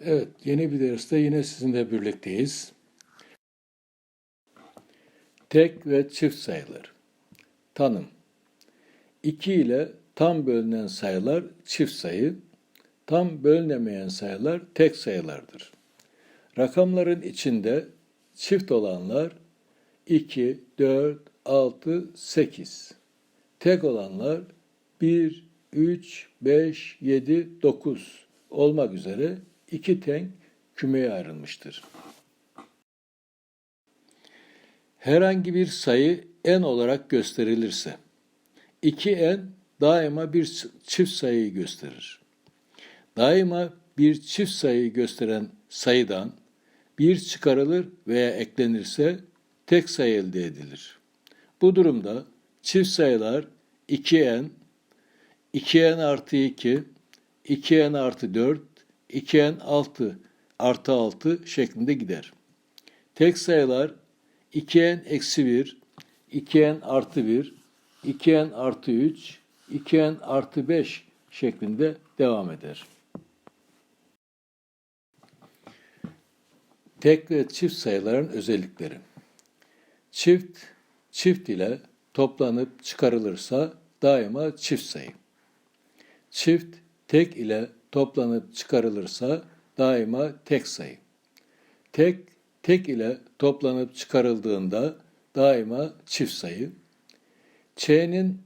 Evet, yeni bir derste yine sizinle birlikteyiz. Tek ve çift sayılar. Tanım. 2 ile tam bölünen sayılar çift sayı, tam bölünemeyen sayılar tek sayılardır. Rakamların içinde çift olanlar 2, 4, 6, 8. Tek olanlar 1, 3, 5, 7, 9 olmak üzere iki tenk kümeye ayrılmıştır. Herhangi bir sayı n olarak gösterilirse, 2n daima bir çift sayıyı gösterir. Daima bir çift sayıyı gösteren sayıdan bir çıkarılır veya eklenirse tek sayı elde edilir. Bu durumda çift sayılar 2n, 2n artı 2, 2n artı 4, 2n 6 artı 6 şeklinde gider. Tek sayılar 2n eksi 1, 2n artı 1, 2n artı 3, 2n artı 5 şeklinde devam eder. Tek ve çift sayıların özellikleri. Çift, çift ile toplanıp çıkarılırsa daima çift sayı. Çift, tek ile toplanıp çıkarılırsa daima tek sayı. Tek, tek ile toplanıp çıkarıldığında daima çift sayı. Ç'nin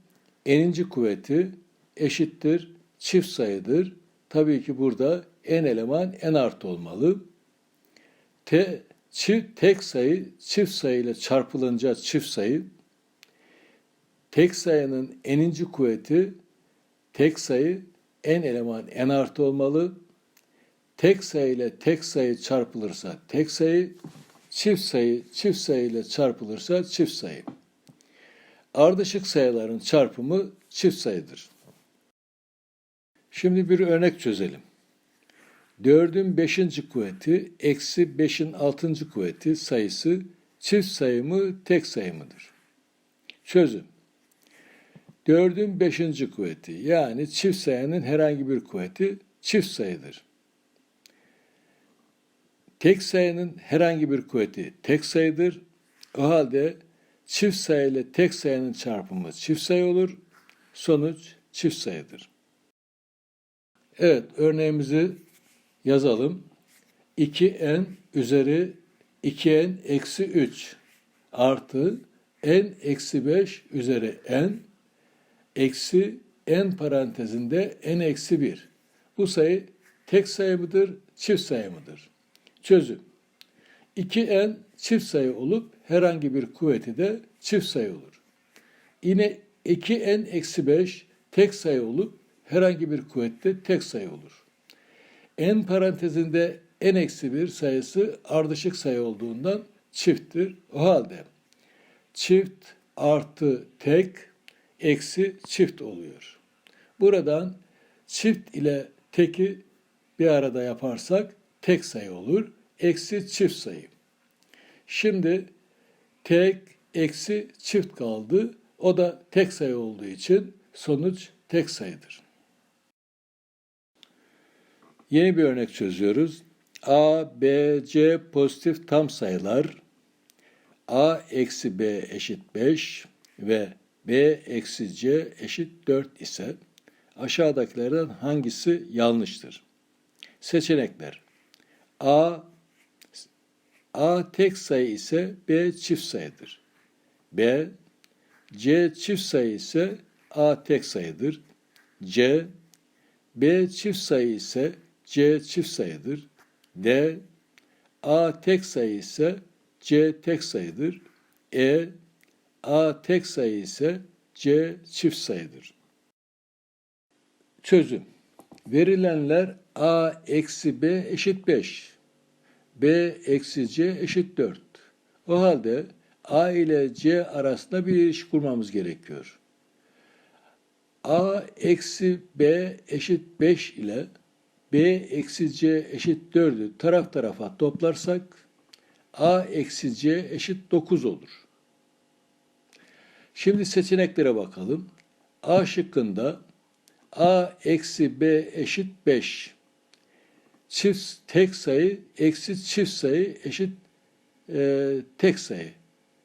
eninci kuvveti eşittir çift sayıdır. Tabii ki burada en eleman en artı olmalı. T, çift, tek sayı çift sayı ile çarpılınca çift sayı. Tek sayının eninci kuvveti tek sayı en eleman en artı olmalı. Tek sayı ile tek sayı çarpılırsa tek sayı, çift sayı çift sayı ile çarpılırsa çift sayı. Ardışık sayıların çarpımı çift sayıdır. Şimdi bir örnek çözelim. 4'ün 5. kuvveti eksi 5'in 6. kuvveti sayısı çift sayı mı tek sayı mıdır? Çözüm. 4'ün 5. kuvveti yani çift sayının herhangi bir kuvveti çift sayıdır. Tek sayının herhangi bir kuvveti tek sayıdır. O halde çift sayı ile tek sayının çarpımı çift sayı olur. Sonuç çift sayıdır. Evet, örneğimizi yazalım. 2n üzeri 2n eksi 3 artı n eksi 5 üzeri n eksi n parantezinde n eksi 1. Bu sayı tek sayı mıdır, çift sayı mıdır? Çözüm. 2n çift sayı olup herhangi bir kuvveti de çift sayı olur. Yine 2n eksi 5 tek sayı olup herhangi bir kuvvette tek sayı olur. n parantezinde n eksi 1 sayısı ardışık sayı olduğundan çifttir. O halde çift artı tek eksi çift oluyor. Buradan çift ile teki bir arada yaparsak tek sayı olur. Eksi çift sayı. Şimdi tek eksi çift kaldı. O da tek sayı olduğu için sonuç tek sayıdır. Yeni bir örnek çözüyoruz. A, B, C pozitif tam sayılar. A eksi B eşit 5 ve B eksi C eşit 4 ise aşağıdakilerden hangisi yanlıştır? Seçenekler. A A tek sayı ise B çift sayıdır. B C çift sayı ise A tek sayıdır. C B çift sayı ise C çift sayıdır. D A tek sayı ise C tek sayıdır. E A tek sayı ise C çift sayıdır. Çözüm. Verilenler A eksi B eşit 5. B eksi C eşit 4. O halde A ile C arasında bir ilişki kurmamız gerekiyor. A eksi B eşit 5 ile B eksi C eşit 4'ü taraf tarafa toplarsak A eksi C eşit 9 olur. Şimdi seçeneklere bakalım. A şıkkında A eksi B eşit 5. çift tek sayı eksi çift sayı eşit e, tek sayı.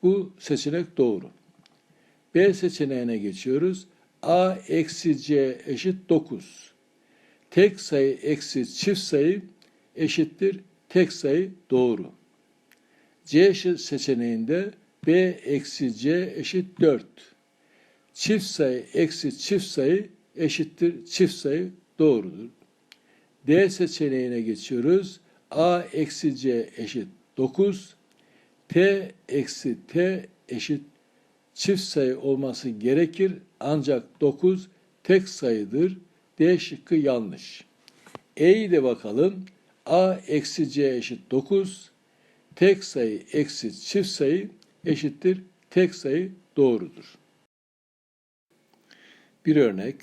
Bu seçenek doğru. B seçeneğine geçiyoruz. A eksi C eşit 9. Tek sayı eksi çift sayı eşittir tek sayı doğru. C seçeneğinde B eksi C eşit 4. Çift sayı eksi çift sayı eşittir çift sayı doğrudur. D seçeneğine geçiyoruz. A eksi C eşit 9. T eksi T eşit çift sayı olması gerekir ancak 9 tek sayıdır. D şıkkı yanlış. E'yi de bakalım. A eksi C eşit 9. Tek sayı eksi çift sayı eşittir tek sayı doğrudur. Bir örnek.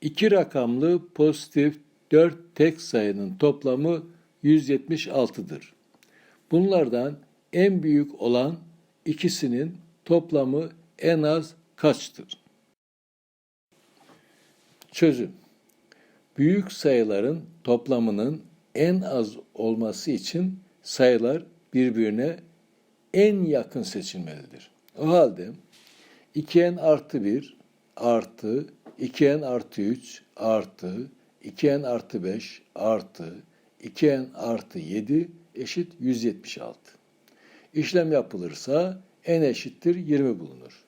İki rakamlı pozitif 4 tek sayının toplamı 176'dır. Bunlardan en büyük olan ikisinin toplamı en az kaçtır? Çözüm. Büyük sayıların toplamının en az olması için sayılar birbirine en yakın seçilmelidir. O halde 2n artı 1 artı 2n artı 3 artı 2n artı 5 artı 2n artı 7 eşit 176. İşlem yapılırsa n eşittir 20 bulunur.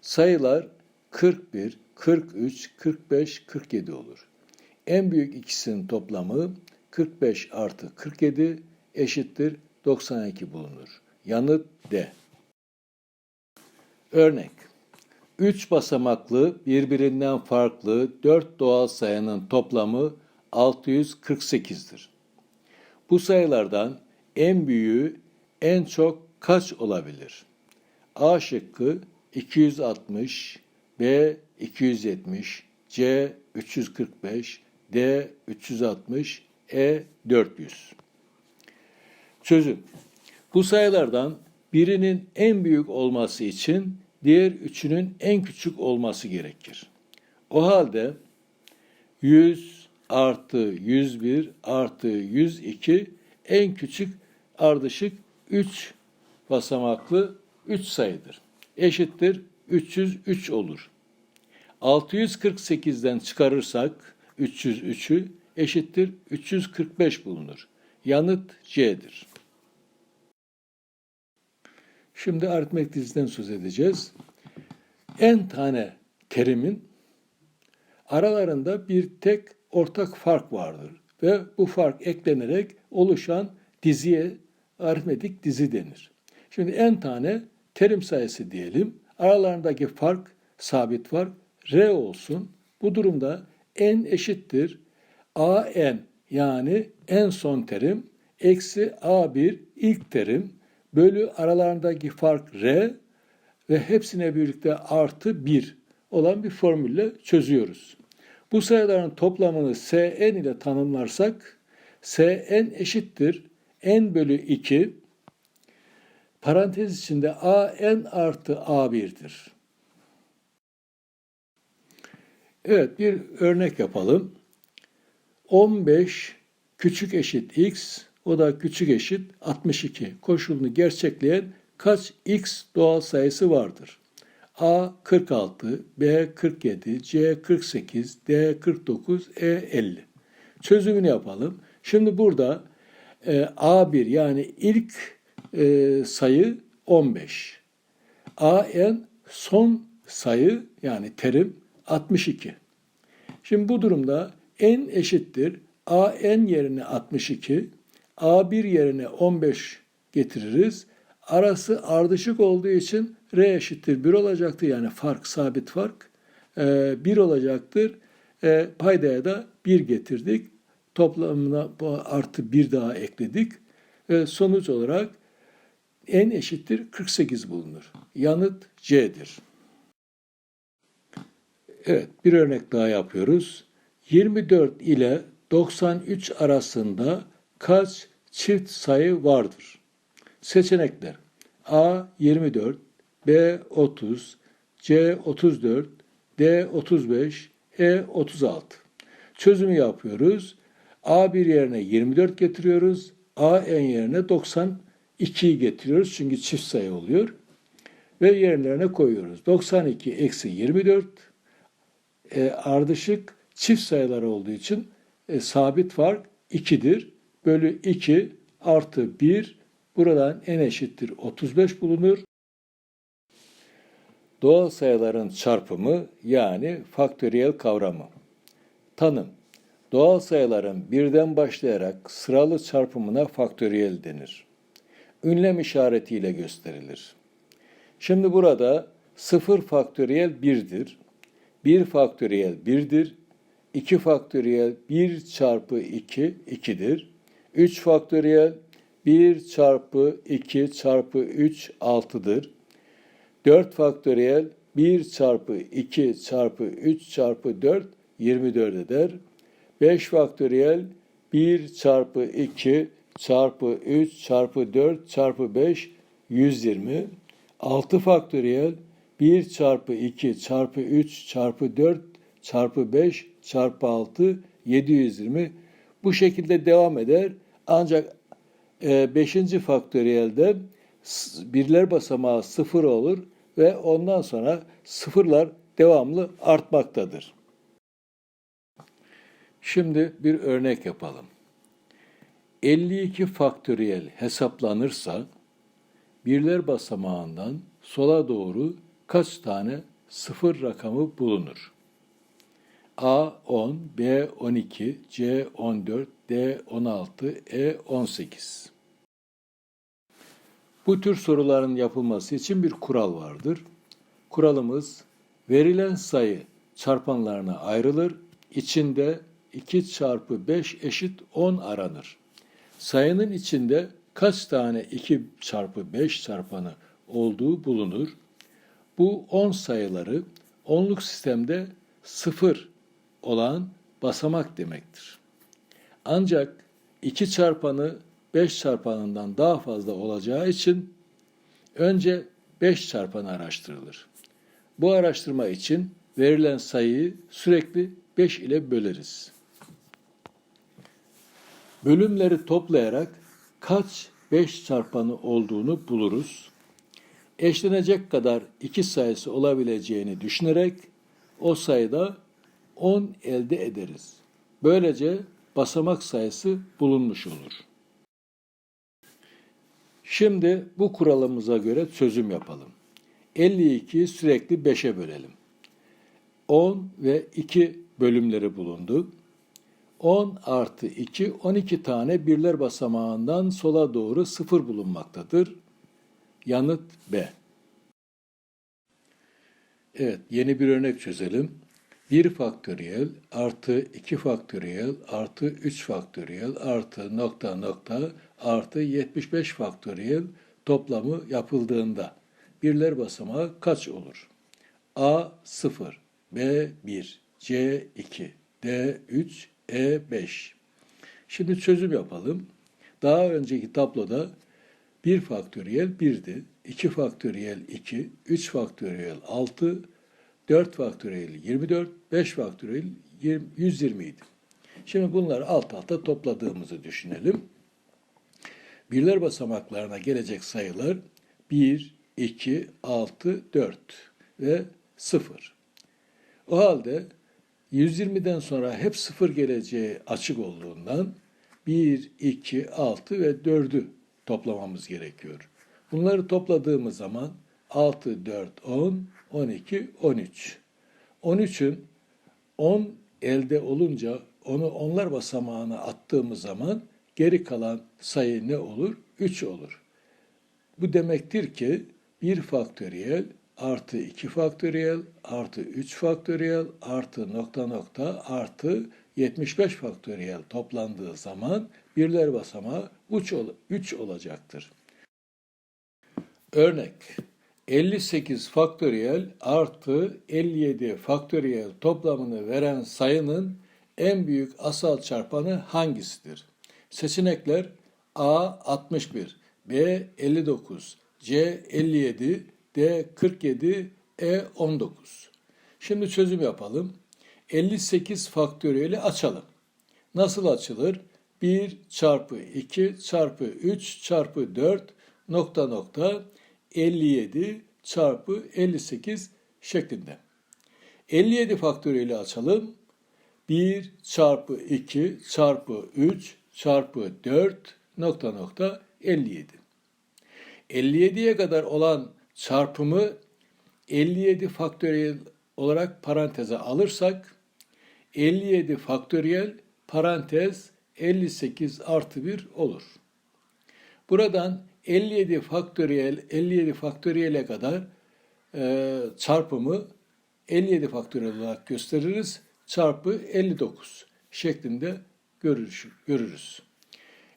Sayılar 41, 43, 45, 47 olur. En büyük ikisinin toplamı 45 artı 47 eşittir 92 bulunur. Yanıt D. Örnek 3 basamaklı birbirinden farklı 4 doğal sayının toplamı 648'dir. Bu sayılardan en büyüğü en çok kaç olabilir? A şıkkı 260, B 270, C 345, D 360, E 400. Çözüm. Bu sayılardan birinin en büyük olması için diğer üçünün en küçük olması gerekir. O halde 100 artı 101 artı 102 en küçük ardışık 3 basamaklı 3 sayıdır. Eşittir 303 olur. 648'den çıkarırsak 303'ü eşittir 345 bulunur. Yanıt C'dir. Şimdi aritmetik diziden söz edeceğiz. En tane terimin aralarında bir tek ortak fark vardır ve bu fark eklenerek oluşan diziye aritmetik dizi denir. Şimdi en tane terim sayısı diyelim. Aralarındaki fark sabit fark R olsun. Bu durumda n eşittir an yani en son terim eksi a1 ilk terim bölü aralarındaki fark r ve hepsine birlikte artı 1 olan bir formülle çözüyoruz. Bu sayıların toplamını Sn ile tanımlarsak Sn eşittir n bölü 2 parantez içinde an artı a1'dir. Evet bir örnek yapalım. 15 küçük eşit x o da küçük eşit 62 koşulunu gerçekleyen kaç x doğal sayısı vardır? A 46, B 47, C 48, D 49, E 50. Çözümünü yapalım. Şimdi burada e, A1 yani ilk e, sayı 15. AN son sayı yani terim 62. Şimdi bu durumda n eşittir AN yerine 62, A1 yerine 15 getiririz. Arası ardışık olduğu için R eşittir 1 olacaktır. Yani fark, sabit fark 1 e, olacaktır. E, paydaya da 1 getirdik. Toplamına artı 1 daha ekledik. E, sonuç olarak n eşittir 48 bulunur. Yanıt C'dir. Evet, bir örnek daha yapıyoruz. 24 ile 93 arasında kaç çift sayı vardır? Seçenekler A 24, B 30, C 34, D 35, E 36. Çözümü yapıyoruz. A1 yerine 24 getiriyoruz. AN yerine 92'yi getiriyoruz. Çünkü çift sayı oluyor. Ve yerlerine koyuyoruz. 92 eksi 24 e, ardışık çift sayılar olduğu için e, sabit fark 2'dir. Bölü 2 artı 1 buradan n eşittir 35 bulunur. Doğal sayıların çarpımı yani faktöriyel kavramı. Tanım. Doğal sayıların birden başlayarak sıralı çarpımına faktöriyel denir. Ünlem işaretiyle gösterilir. Şimdi burada 0 faktöriyel 1'dir. 1 faktöriyel 1'dir. 2 faktöriyel 1 çarpı 2 2'dir. 3 faktöriyel 1 çarpı 2 çarpı 3 6'dır. 4 faktöriyel 1 çarpı 2 çarpı 3 çarpı 4 24 eder. 5 faktöriyel 1 çarpı 2 çarpı 3 çarpı 4 çarpı 5 120. 6 faktöriyel 1 çarpı 2 çarpı 3 çarpı 4 çarpı 5 çarpı 6 720. Bu şekilde devam eder. Ancak 5. E, faktöriyelde birler basamağı sıfır olur ve ondan sonra sıfırlar devamlı artmaktadır. Şimdi bir örnek yapalım. 52 faktöriyel hesaplanırsa birler basamağından sola doğru kaç tane sıfır rakamı bulunur? A 10, B 12, C 14, D 16, E 18. Bu tür soruların yapılması için bir kural vardır. Kuralımız verilen sayı çarpanlarına ayrılır. İçinde 2 çarpı 5 eşit 10 aranır. Sayının içinde kaç tane 2 çarpı 5 çarpanı olduğu bulunur. Bu 10 sayıları onluk sistemde 0 olan basamak demektir. Ancak 2 çarpanı 5 çarpanından daha fazla olacağı için önce 5 çarpanı araştırılır. Bu araştırma için verilen sayıyı sürekli 5 ile böleriz. Bölümleri toplayarak kaç 5 çarpanı olduğunu buluruz. Eşlenecek kadar 2 sayısı olabileceğini düşünerek o sayıda 10 elde ederiz. Böylece basamak sayısı bulunmuş olur. Şimdi bu kuralımıza göre çözüm yapalım. 52'yi sürekli 5'e bölelim. 10 ve 2 bölümleri bulundu. 10 artı 2, 12 tane birler basamağından sola doğru sıfır bulunmaktadır. Yanıt B. Evet, yeni bir örnek çözelim. 1 faktöriyel artı 2 faktöriyel artı 3 faktöriyel artı nokta nokta artı 75 faktöriyel toplamı yapıldığında birler basamağı kaç olur? A 0, B 1, C 2, D 3, E 5. Şimdi çözüm yapalım. Daha önceki tabloda 1 faktöriyel 1'di, 2 faktöriyel 2, 3 faktöriyel 6, 4 faktöriyel 24, 5 faktöriyel 120 idi. Şimdi bunları alt alta topladığımızı düşünelim. Birler basamaklarına gelecek sayılar 1, 2, 6, 4 ve 0. O halde 120'den sonra hep 0 geleceği açık olduğundan 1, 2, 6 ve 4'ü toplamamız gerekiyor. Bunları topladığımız zaman 6, 4, 10, 12, 13. 13'ün 10 elde olunca onu onlar basamağına attığımız zaman geri kalan sayı ne olur? 3 olur. Bu demektir ki 1 faktöriyel artı 2 faktöriyel artı 3 faktöriyel artı nokta nokta artı 75 faktöriyel toplandığı zaman birler basamağı 3 olacaktır. Örnek 58 faktöriyel artı 57 faktöriyel toplamını veren sayının en büyük asal çarpanı hangisidir? Seçenekler A 61, B 59, C 57, D 47, E 19. Şimdi çözüm yapalım. 58 faktöriyeli açalım. nasıl açılır? 1 çarpı 2 çarpı 3 çarpı 4 nokta nokta 57 çarpı 58 şeklinde. 57 faktöriyeli açalım. 1 çarpı 2 çarpı 3 çarpı 4 nokta nokta 57. 57'ye kadar olan çarpımı 57 faktöriyel olarak paranteze alırsak 57 faktöriyel parantez 58 artı 1 olur. Buradan 57 faktöriyel 57 faktöriyele kadar e, çarpımı 57 faktöriyel olarak gösteririz. Çarpı 59 şeklinde görürüz. görürüz.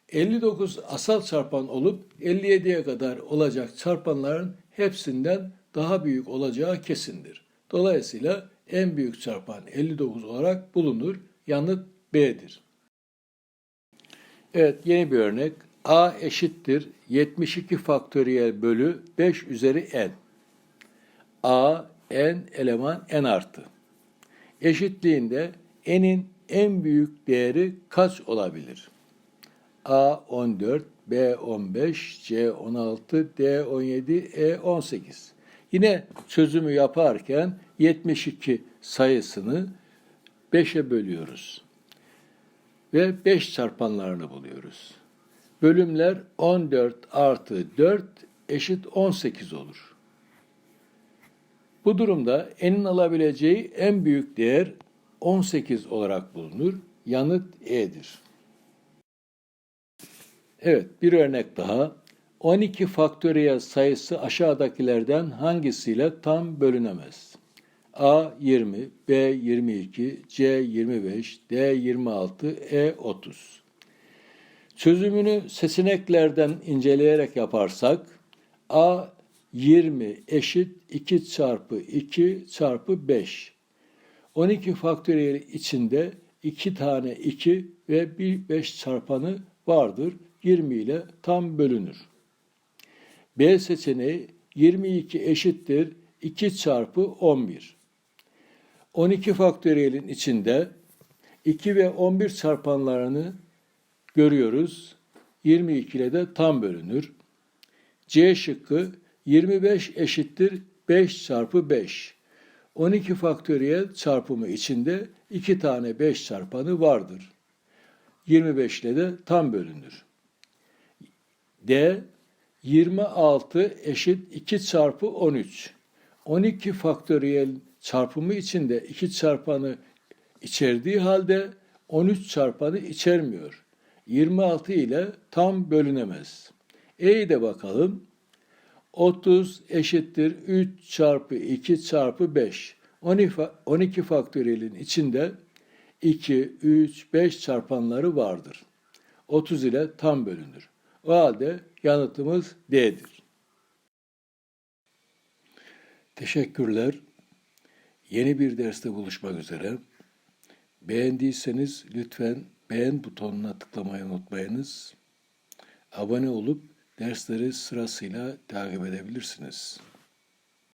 59 asal çarpan olup 57'ye kadar olacak çarpanların hepsinden daha büyük olacağı kesindir. Dolayısıyla en büyük çarpan 59 olarak bulunur. Yanıt B'dir. Evet yeni bir örnek. A eşittir 72 faktöriyel bölü 5 üzeri n. A n eleman n artı. Eşitliğinde n'in en büyük değeri kaç olabilir? A 14, B 15, C 16, D 17, E 18. Yine çözümü yaparken 72 sayısını 5'e bölüyoruz. Ve 5 çarpanlarını buluyoruz. Bölümler 14 artı 4 eşit 18 olur. Bu durumda n'in alabileceği en büyük değer 18 olarak bulunur. Yanıt E'dir. Evet, bir örnek daha. 12 faktöriyel sayısı aşağıdakilerden hangisiyle tam bölünemez? A 20, B 22, C 25, D 26, E 30. Çözümünü seçeneklerden inceleyerek yaparsak A 20 eşit 2 çarpı 2 çarpı 5. 12 faktöriyel içinde 2 tane 2 ve bir 5 çarpanı vardır. 20 ile tam bölünür. B seçeneği 22 eşittir 2 çarpı 11. 12 faktöriyelin içinde 2 ve 11 çarpanlarını görüyoruz. 22 ile de tam bölünür. C şıkkı 25 eşittir 5 çarpı 5. 12 faktöriyel çarpımı içinde 2 tane 5 çarpanı vardır. 25 ile de tam bölünür. D 26 eşit 2 çarpı 13. 12 faktöriyel çarpımı içinde 2 çarpanı içerdiği halde 13 çarpanı içermiyor. 26 ile tam bölünemez. E'yi de bakalım. 30 eşittir 3 çarpı 2 çarpı 5. 12 faktöriyelin içinde 2, 3, 5 çarpanları vardır. 30 ile tam bölünür. O halde yanıtımız D'dir. Teşekkürler. Yeni bir derste buluşmak üzere. Beğendiyseniz lütfen beğen butonuna tıklamayı unutmayınız. Abone olup dersleri sırasıyla takip edebilirsiniz.